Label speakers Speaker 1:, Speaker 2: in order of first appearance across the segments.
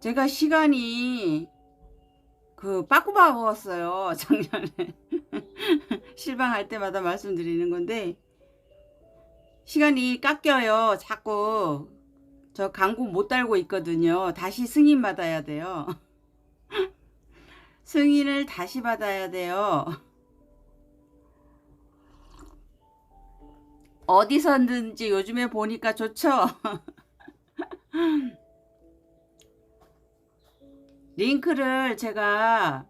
Speaker 1: 제가 시간이 그 빠꾸바웠어요 작년에. 실방할 때마다 말씀드리는 건데 시간이 깎여요 자꾸. 저 광고 못 달고 있거든요. 다시 승인 받아야 돼요. 승인을 다시 받아야 돼요. 어디서든지 요즘에 보니까 좋죠 링크를 제가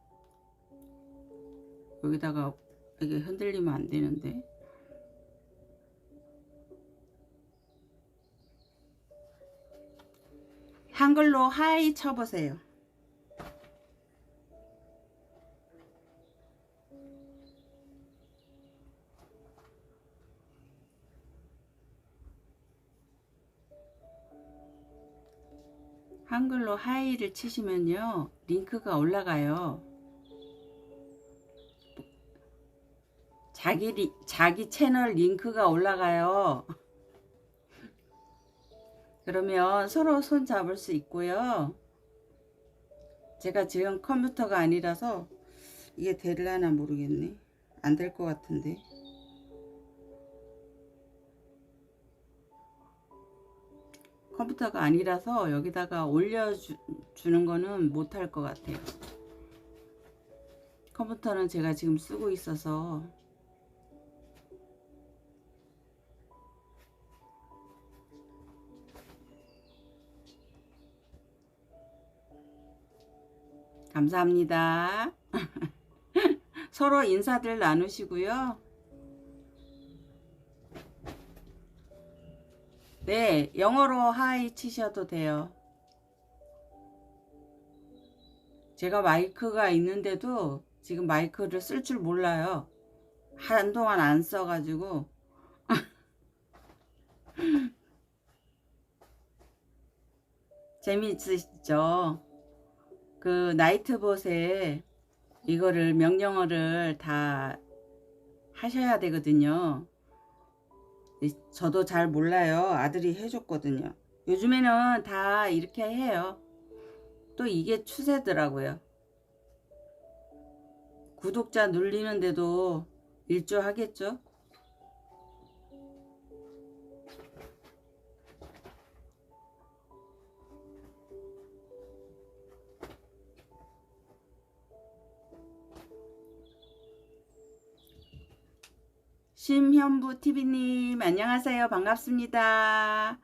Speaker 1: 여기다가 이게 흔들리면 안 되는데 한글로 하이 쳐보세요. 한글로 하이를 치시면요 링크가 올라가요. 자기 리, 자기 채널 링크가 올라가요. 그러면 서로 손 잡을 수 있고요. 제가 지금 컴퓨터가 아니라서 이게 될라나 모르겠네. 안 될 것 같은데 컴퓨터가 아니라서 여기다가 올려주는 거는 못할 것 같아요. 컴퓨터는 제가 지금 쓰고 있어서 감사합니다. 서로 인사들 나누시고요. 네, 영어로 하이 치셔도 돼요. 제가 마이크가 있는데도 지금 마이크를 쓸 줄 몰라요. 한동안 안 써가지고. 재미있으시죠? 그 나이트봇에 이거를 명령어를 다 하셔야 되거든요. 이- 저도 잘 몰라요. 아들이 해줬거든요. 요즘에는 다 이렇게 해요. 또 이게 추세더라고요. 구독자 눌리는데도 일조하겠죠? 심현부 TV님 안녕하세요 반갑습니다.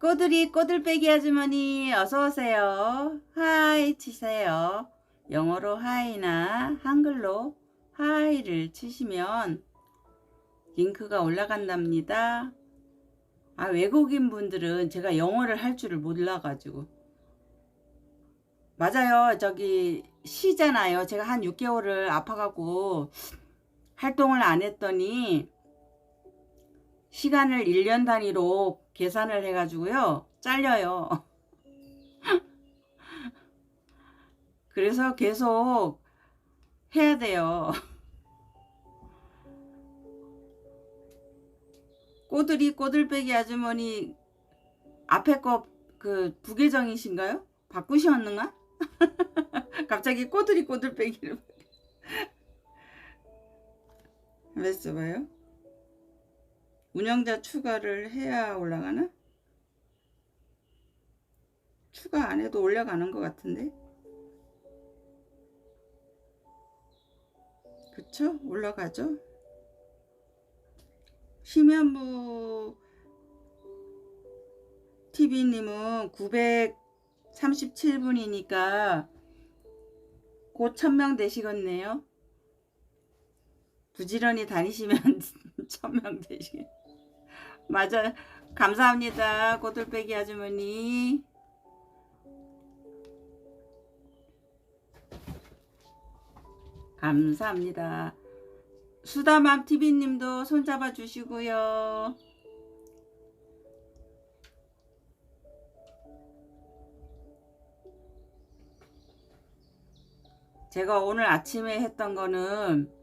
Speaker 1: 꼬들이 꼬들빼기 아주머니 어서 오세요. 하이 치세요. 영어로 하이나 한글로 하이를 치시면 링크가 올라간답니다. 아 외국인 분들은 제가 영어를 할 줄을 몰라가지고 맞아요 저기 쉬잖아요 제가 한 6개월을 아파갖고 활동을 안 했더니 시간을 1년 단위로 계산을 해가지고요. 잘려요. 그래서 계속 해야 돼요. 꼬들이 꼬들빼기 아주머니 앞에 거 그 부계정이신가요? 바꾸셨는가? 갑자기 꼬들이 꼬들빼기를 한번 써봐요. 운영자 추가를 해야 올라가나? 추가 안 해도 올라가는 것 같은데 그쵸? 올라가죠? 심연부 TV님은 937분이니까 곧 1000명 되시겠네요. 부지런히 다니시면 1000명 되시겠 맞아. 감사합니다. 꼬들빼기 아주머니. 감사합니다. 수다맘 TV님도 손잡아 주시고요. 제가 오늘 아침에 했던 거는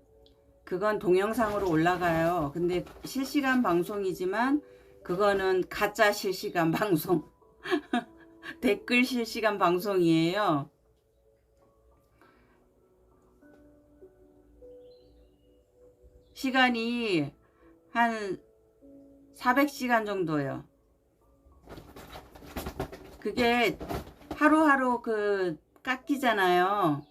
Speaker 1: 그건 동영상으로 올라가요. 근데 실시간 방송이지만 그거는 가짜 실시간 방송. 댓글 실시간 방송이에요. 시간이 한 400시간 정도요. 그게 하루하루 그 깎이잖아요.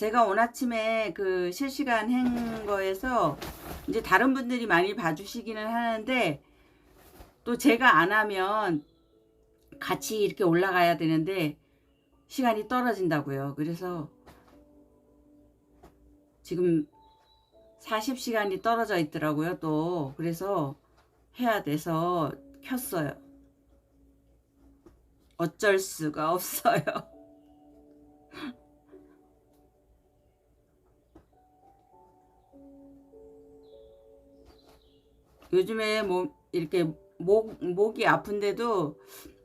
Speaker 1: 제가 오늘 아침에 그 실시간 한 거에서 이제 다른 분들이 많이 봐주시기는 하는데 또 제가 안 하면 같이 이렇게 올라가야 되는데 시간이 떨어진다고요. 그래서 지금 40시간이 떨어져 있더라고요. 또 그래서 해야 돼서 켰어요. 어쩔 수가 없어요. 요즘에 뭐 이렇게 목 목이 아픈데도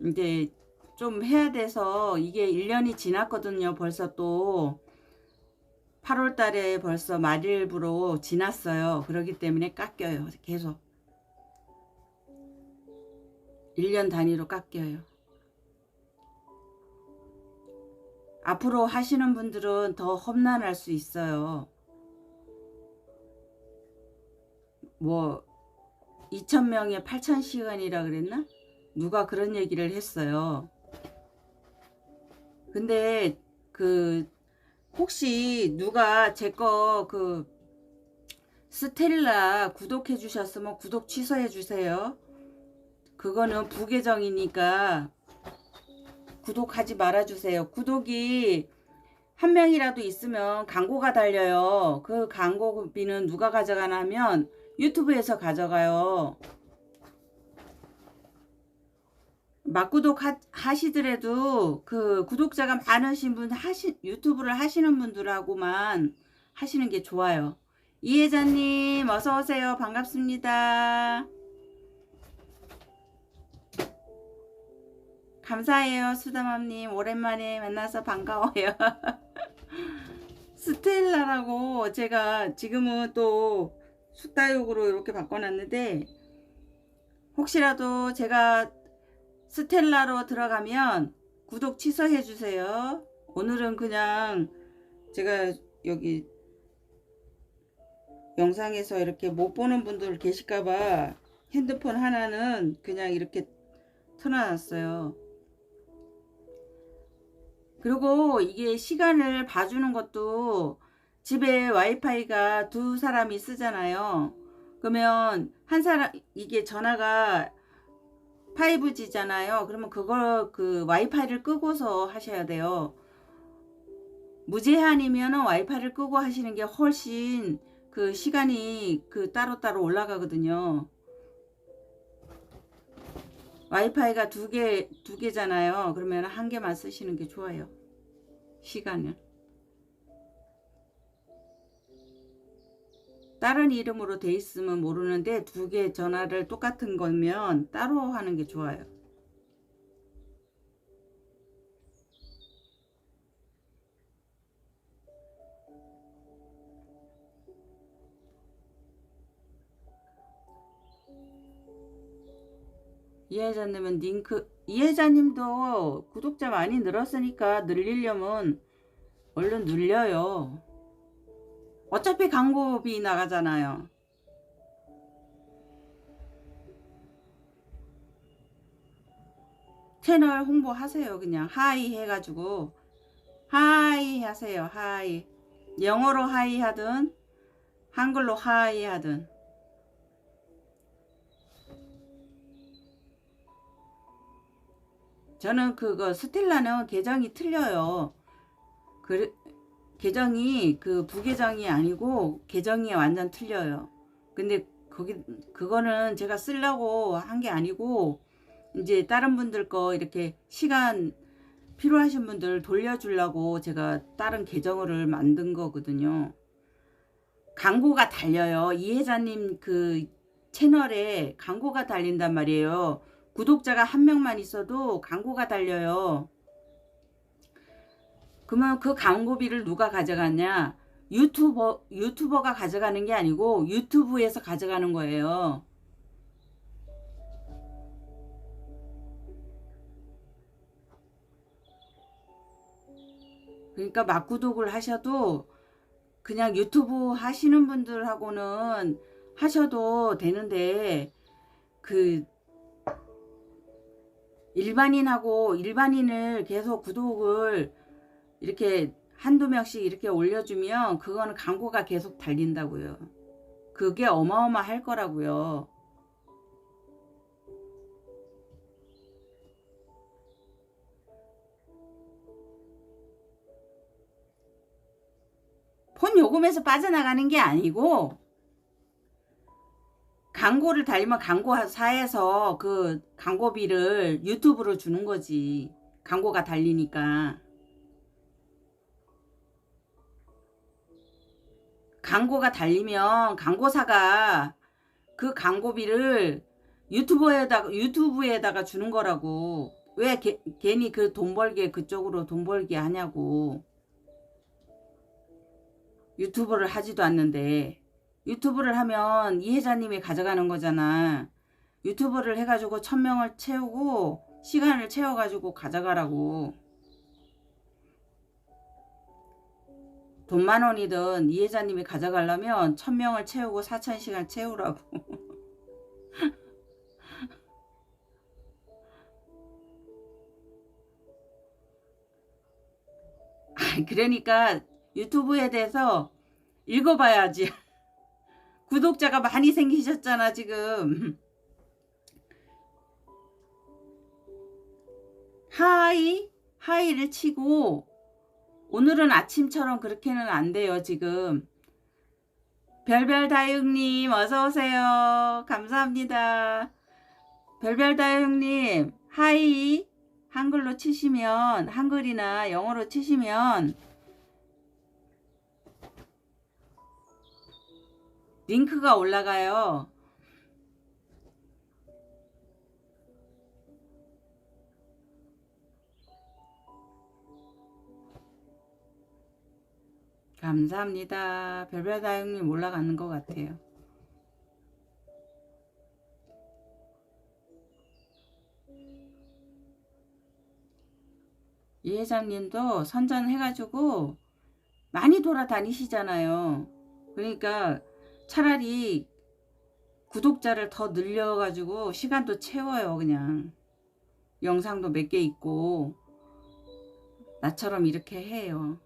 Speaker 1: 이제 좀 해야 돼서 이게 1년이 지났거든요. 벌써 또 8월 달에 벌써 말일부로 지났어요. 그렇기 때문에 깎여요. 계속 1년 단위로 깎여요. 앞으로 하시는 분들은 더 험난할 수 있어요. 뭐 2,000명에 8,000시간이라 그랬나? 누가 그런 얘기를 했어요. 근데 그 혹시 누가 제 거 그 스텔라 구독해 주셨으면 구독 취소해 주세요. 그거는 부계정이니까 구독하지 말아 주세요. 구독이 한 명이라도 있으면 광고가 달려요. 그 광고비는 누가 가져가냐면 유튜브에서 가져가요. 막구독 하, 하시더라도 그 구독자가 많으신 분 하시 유튜브를 하시는 분들하고만 하시는 게 좋아요. 이혜자님 어서 오세요. 반갑습니다. 감사해요. 수다맘님 오랜만에 만나서 반가워요. 스텔라라고 제가 지금은 또 숫다육으로 이렇게 바꿔놨는데 혹시라도 제가 스텔라로 들어가면 구독 취소해 주세요. 오늘은 그냥 제가 여기 영상에서 이렇게 못 보는 분들 계실까봐 핸드폰 하나는 그냥 이렇게 틀어놨어요. 그리고 이게 시간을 봐주는 것도 집에 와이파이가 두 사람이 쓰잖아요. 그러면 한 사람 이게 전화가 5G잖아요. 그러면 그걸 그 와이파이를 끄고서 하셔야 돼요. 무제한이면은 와이파이를 끄고 하시는 게 훨씬 그 시간이 그 따로따로 올라가거든요. 와이파이가 두 개, 두 개잖아요. 그러면 한 개만 쓰시는 게 좋아요. 시간을. 다른 이름으로 돼 있으면 모르는데 두 개 전화를 똑같은 거면 따로 하는 게 좋아요. 이혜자님은 링크 이혜자님도 구독자 많이 늘었으니까 늘리려면 얼른 늘려요. 어차피 광고비 나가잖아요. 채널 홍보하세요. 그냥 하이 해가지고 하이 하세요. 하이 영어로 하이 하든 한글로 하이 하든 저는 그거 스텔라는 계정이 틀려요. 그 계정이 그 부계정이 아니고 계정이 완전 틀려요. 근데 거기 그거는 제가 쓰려고 한 게 아니고 이제 다른 분들 거 이렇게 시간 필요하신 분들 돌려주려고 제가 다른 계정을 만든 거거든요. 광고가 달려요. 이혜자님 그 채널에 광고가 달린단 말이에요. 구독자가 한 명만 있어도 광고가 달려요. 그러면 그 광고비를 누가 가져갔냐? 유튜버 유튜버가 가져가는 게 아니고 유튜브에서 가져가는 거예요. 그러니까 막구독을 하셔도 그냥 유튜브 하시는 분들하고는 하셔도 되는데 그 일반인하고 일반인을 계속 구독을 이렇게 한두 명씩 이렇게 올려주면 그거는 광고가 계속 달린다고요. 그게 어마어마할 거라고요. 폰 요금에서 빠져나가는 게 아니고 광고를 달리면 광고사에서 그 광고비를 유튜브로 주는 거지. 광고가 달리니까. 광고가 달리면 광고사가 그 광고비를 유튜브에다가 유튜브에다가 주는 거라고. 왜 게, 괜히 그 돈 벌게 그쪽으로 돈 벌게 하냐고. 유튜브를 하지도 않는데 유튜브를 하면 이혜자님이 가져가는 거잖아. 유튜브를 해가지고 천명을 채우고 시간을 채워가지고 가져가라고. 돈만 원이든 이혜자님이 가져가려면 천명을 채우고 사천 시간 채우라고. 그러니까 유튜브에 대해서 읽어봐야지. 구독자가 많이 생기셨잖아, 지금. 하이, 하이를 치고, 오늘은 아침처럼 그렇게는 안 돼요, 지금. 별별다육님, 어서오세요. 감사합니다. 별별다육님, 하이, 한글로 치시면, 한글이나 영어로 치시면, 링크가 올라가요. 감사합니다. 별별 다육님 올라가는 것 같아요. 이 회장님도 선전해가지고 많이 돌아다니시잖아요. 그러니까 차라리 구독자를 더 늘려가지고 시간도 채워요, 그냥. 영상도 몇 개 있고, 나처럼 이렇게 해요.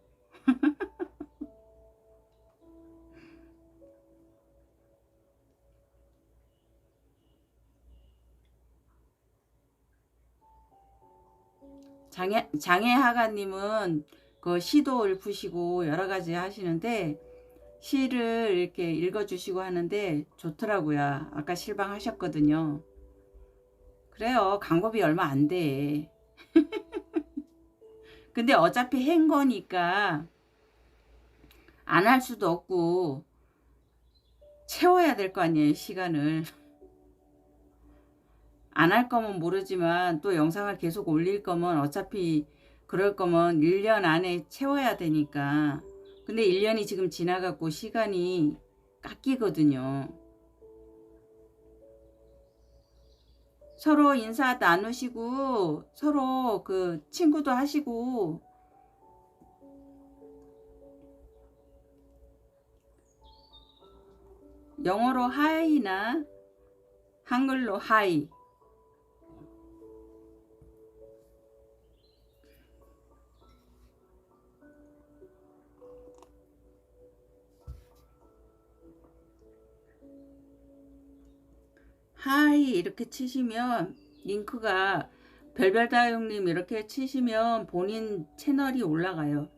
Speaker 1: 장애, 장애하가님은 그 시도 읊으시고 여러 가지 하시는데, 시를 이렇게 읽어주시고 하는데 좋더라고요. 아까 실방하셨거든요. 그래요. 광고비 얼마 안 돼. 근데 어차피 한 거니까 안 할 수도 없고 채워야 될 거 아니에요. 시간을. 안 할 거면 모르지만 또 영상을 계속 올릴 거면 어차피 그럴 거면 1년 안에 채워야 되니까. 근데 1년이 지금 지나갔고 시간이 깎이거든요. 서로 인사 나누시고 서로 그 친구도 하시고. 영어로 하이나 한글로 하이 하이 이렇게 치시면 링크가 별별다육님 이렇게 치시면 본인 채널이 올라가요.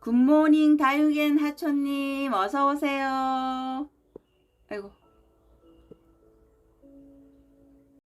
Speaker 1: 굿모닝 다육앤 하초님 어서 오세요. 아이고